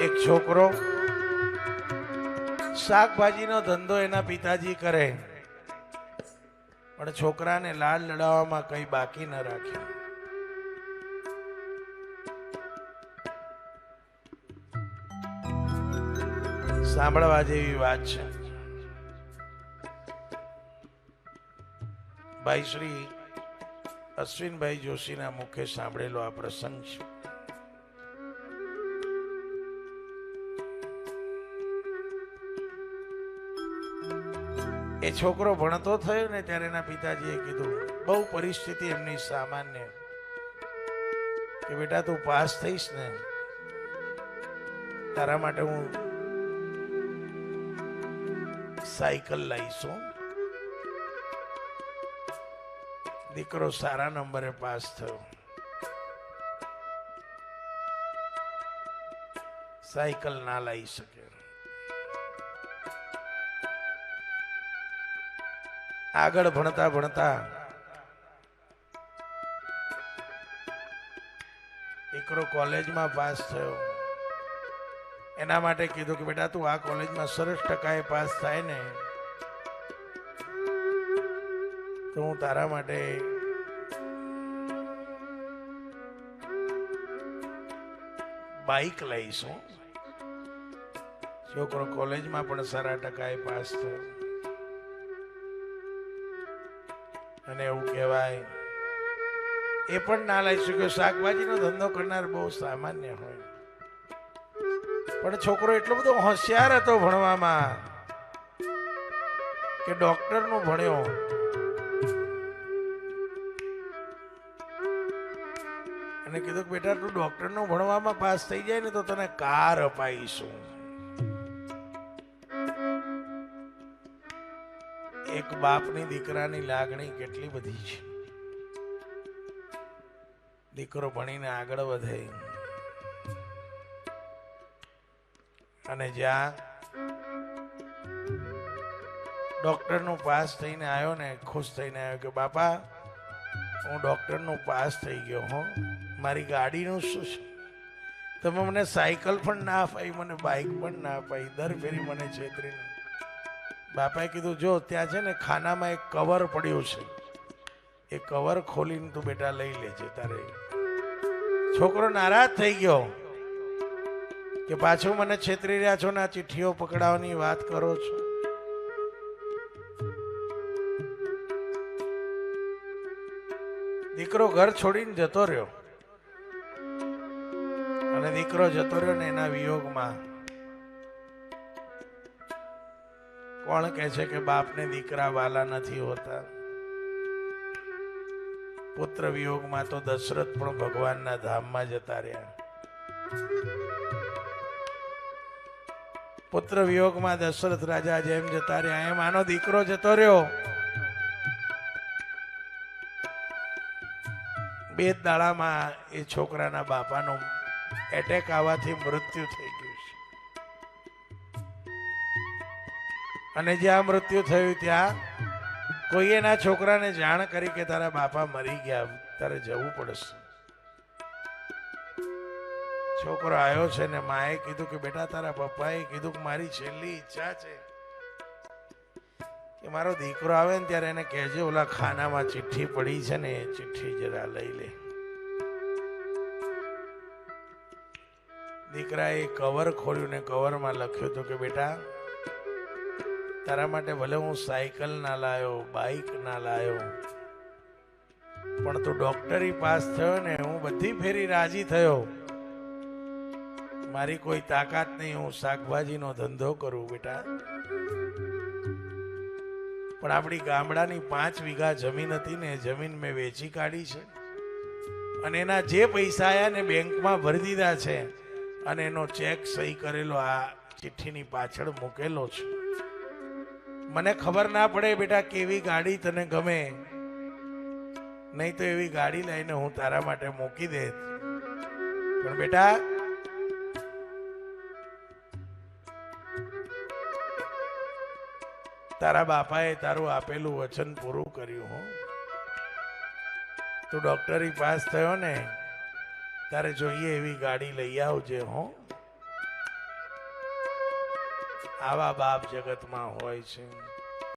એક છોકરો શાકભાજીનો ધંધો એના પિતાજી કરે, પણ છોકરાને લાલ લડાવવામાં કઈ બાકી ન રાખ્યું સાંભળવા જેવી વાત છે. ભાઈ શ્રી અશ્વિનભાઈ જોશીના મુખે સાંભળેલો આ પ્રસંગ છે. એ છોકરો ભણતો થયો ને ત્યારે એના પિતાજીએ કીધું, બહુ પરિસ્થિતિ એમની સામાન્ય. કે બેટા તું પાસ થઈશ ને, તારા માટે હું સાયકલ લાવીશું દીકરો સારા નંબરે પાસ થયો. સાયકલ ના લાવી શકે. આગળ ભણતા ભણતા દીકરો કોલેજમાં પાસ થયો. એના માટે કીધું કે બેટા તું આ કોલેજમાં સરસ ટકાએ પાસ થાય ને, તો હું તારા માટે બાઇક લઈશું છોકરો કોલેજમાં પણ સારા ટકાએ પાસ થયો. અને એવું કહેવાય. એ પણ ના લઈ શક્યો શાકભાજીનો ધંધો કરનાર બહુ સામાન્ય હોય. પણ છોકરો એટલો બધો હોશિયાર હતો ભણવામાં કે ડોક્ટરનું ભણ્યો. અને કીધું કે બેટા, તું ડોક્ટરનું ભણવામાં પાસ થઈ જાય ને તો તને કાર અપાઈશું. એક બાપની દીકરાની લાગણી કેટલી બધી છે. દીકરો ભણીને આગળ વધે. અને જ્યાં ડોક્ટરનું પાસ થઈને આવ્યો ને, ખુશ થઈને આવ્યો કે, બાપા, હું ડોક્ટરનું પાસ થઈ ગયો, હો. મારી ગાડીનું શું છે? તમે મને સાયકલ પણ ના અપાઈ, મને બાઇક પણ ના અપાઈ. દર ફેરી મને છેતરીને બાપાએ કીધું, જો, ત્યાં છે ને ખાનામાં એક કવર પડ્યું છે. એ કવર ખોલીને તું બેટા લઈ લેજે તારે. છોકરો નારાજ થઈ ગયો કે, પાછું મને છેતરી રહ્યા છો ને આ ચિઠ્ઠીઓ પકડાવવાની વાત કરો છો? દીકરો ઘર છોડીને જતો રહ્યો. અને દીકરો જતો રહ્યો ને એના વિયોગમાં કોણ કહે છે કે બાપને દીકરા વાલા નથી હોતા? પુત્ર વિયોગમાં તો દશરથ પણ ભગવાનના ધામમાં જતા રહ્યા. પુત્ર વિયોગમાં દશરથ રાજા જેમ જતા રહ્યા, એમ આનો દીકરો જતો રહ્યો. બે દાડામાં એ છોકરાના બાપાનું એટેક આવવાથી મૃત્યુ થઈ ગયું. અને જ્યાં મૃત્યુ થયું ત્યાં કોઈએ ના છોકરાને જાણ કરી કે તારા બાપા મરી ગયા, તારે જવું પડશે. છોકરો આવ્યો છે ને માએ કીધું કે બેટા તારા પપ્પાએ કીધું કે મારી છેલ્લી ઈચ્છા છે કે મારો દીકરો આવે ને ત્યારે એને કહેજે, ઓલા ખાનામાં ચિઠ્ઠી પડી છે ને, એ ચિઠ્ઠી જરા લઈ લે. દીકરાએ કવર ખોલ્યું ને કવરમાં લખ્યું હતું કે બેટા તારા માટે ભલે હું સાયકલ ના લાયો, બાઇક ના લાયો, પણ તું ડોક્ટરી પાસ થયો ને, હું બધી ફેરી રાજી થયો. મારી કોઈ તાકાત નહીં, હું શાકભાજીનો ધંધો કરું બેટા. પણ આપણી ગામડાની પાંચ વીઘા જમીન હતી ને જમીન મેં વેચી કાઢી છે. અને એના જે પૈસા આવ્યા ને, બેંકમાં ભરી દીધા છે. અને એનો ચેક સહી કરેલો, આ ચિઠ્ઠીની પાછળ મૂકેલો છે. મને ખબર ના પડે બેટા કેવી ગાડી તને ગમે. નહીં તો એવી ગાડી લઈને હું તારા માટે મૂકી દે પણ બેટા, તારા બાપાએ તારું આપેલું વચન પૂરું કર્યું હો. તું ડોક્ટરી પાસ થયો ને, તારે જોઈએ એવી ગાડી લઈ આવજે હો. આવા બાપ જગતમાં હોય છે.